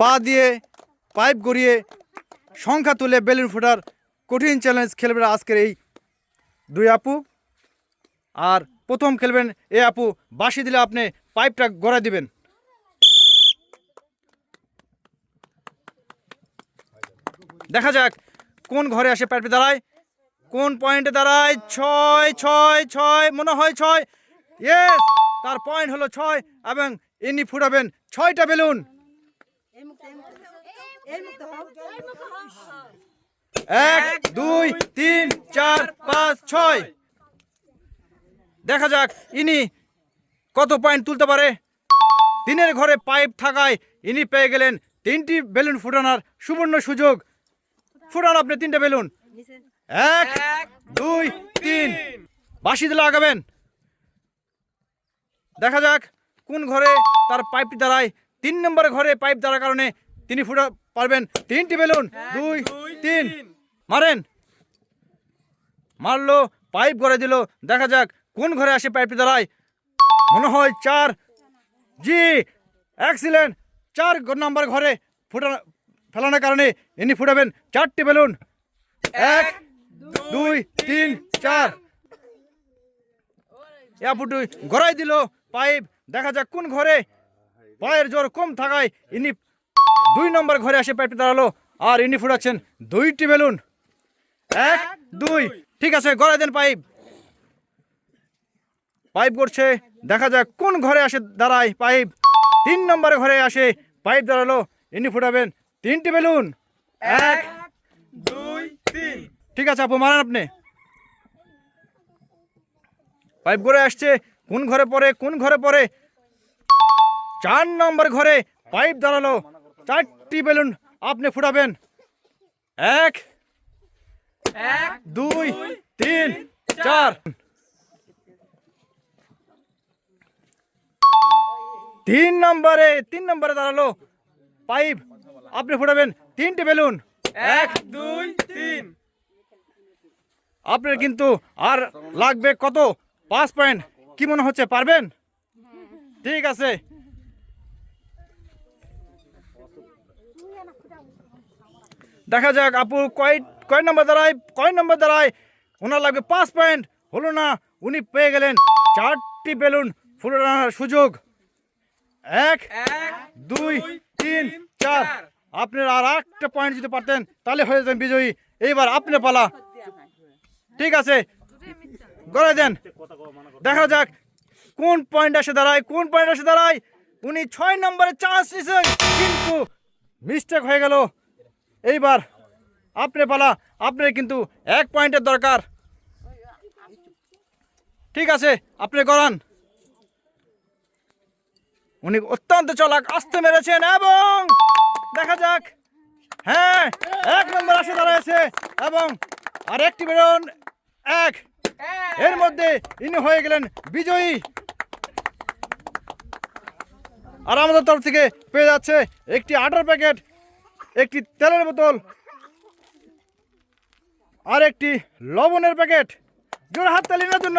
পা দিয়ে পাইপ গড়িয়ে সংখ্যা তুলে বেলুন ফোটার কঠিন চ্যালেঞ্জ খেলবেন আজকের এই দুই আপু। আর প্রথম খেলবেন এ আপু। বাসি দিলে আপনি পাইপটা গড়ায় দিবেন। দেখা যাক কোন ঘরে আসে পাইপে দাঁড়ায়। কোন পয়েন্টে দাঁড়ায়? ছয় ছয় ছয়, মনে হয় ছয়। ইয়েস তার পয়েন্ট হলো ছয় এবং ইনি ফুটাবেন ছয়টা বেলুন। এক দুই তিন চার পাঁচ ছয়। দেখা যাক ইনি কত পয়েন্ট তুলতে পারে। তিনের ঘরে পাইপ থাকায় ইনি পেয়ে গেলেন তিনটি বেলুন ফুটানোর সুবর্ণ সুযোগ। ফুটান আপনি তিনটে বেলুন। এক দুই তিন। বাসি দিলে আগাবেন দেখা যাক কোন ঘরে তার পাইপটি দাঁড়ায়। তিন নম্বর ঘরে পাইপ দাঁড়ার কারণে তিনি ফুটা পারবেন। তিনটি বেলুন। দুই তিন। মারেন। মারলো পাইপ করে দিল। দেখা যাক কোন ঘরে আসে পাইপটি দাঁড়ায় মনে হয় চার। জি এক্সিলেন্ট চার নাম্বার ঘরে ফুটা ফেলানোর কারণে ইনি ফুটাবেন চারটি বেলুন। এক দুই তিন চার। এয়ারপুটু গড়াই দিল পাইপ। দেখা যাক কোন ঘরে পায়ের জোর কম থাকায় ইনি দুই নম্বর ঘরে এসে পাইপটি দাঁড়াল আর ইনি ফুটাচ্ছেন দুইটি বেলুন। এক, দুই। ঠিক আছে, গড়াই দেন পাইপ। পাইপ করছে দেখা যাক কোন ঘরে আসে দাঁড়ায় পাইপ। তিন নম্বরে ঘরে আসে পাইপ দাঁড়াল। ইনি ফুটাবেন তিনটি বেলুন। এক, দুই, তিন। ঠিক আছে, আপু, মারান আপনি। পাইপ ঘরে আসছে। কোন ঘরে পরে কোন ঘরে পড়ে? চার নম্বর ঘরে পাইপ দাঁড়াল। চারটি বেলুন আপনি ফুটাবেন। এক এক দুই তিন চার। তিন নম্বরে তিন নম্বরে দাঁড়াল পাইপ। আপনি ফুটাবেন তিনটি বেলুন। এক দুই তিন। আপনার কিন্তু আর লাগবে কত? পাঁচ পয়েন্ট। কি মনে হচ্ছে পারবেন? ঠিক আছে। দেখা যাক আপু কয় কয় নম্বর দাঁড়ায় কয় নম্বর দাঁড়ায়? ওনার লাগবে পাঁচ পয়েন্ট। হলো না উনি পেয়ে গেলেন চারটি বেলুন ফুলানোর সুযোগ। এক দুই তিন চার। আপনার আর একটা পয়েন্ট যদি পারতেন তাহলে হয়ে যেতেন বিজয়ী। এইবার আপনি পালা। ঠিক আছে গড়াই দেন। দেখা যাক কোন পয়েন্ট এসে দাঁড়ায় কোন পয়েন্ট এসে দাঁড়ায়? উনি ছয় নম্বরে চান্স নিছেন কিন্তু মিস্টেক হয়ে গেল। এইবার আপনি পালা, আপনি কিন্তু এক পয়েন্টের দরকার। ঠিক আছে, আপনি করান। উনি অত্যন্ত চলাক, আসতে মেরেছেন এবং দেখা যাক। হ্যাঁ এক নম্বর আসে দাঁড়াইছে এবং আরেকটি বেরোন, এক। এর মধ্যে ইনি হয়ে গেলেন বিজয়ী। আর আমাদের তরফ থেকে পেয়ে যাচ্ছে একটি আটার প্যাকেট। একটি তেলের বোতল আর একটি লবণের প্যাকেট। জোর হাত তালিনার জন্য।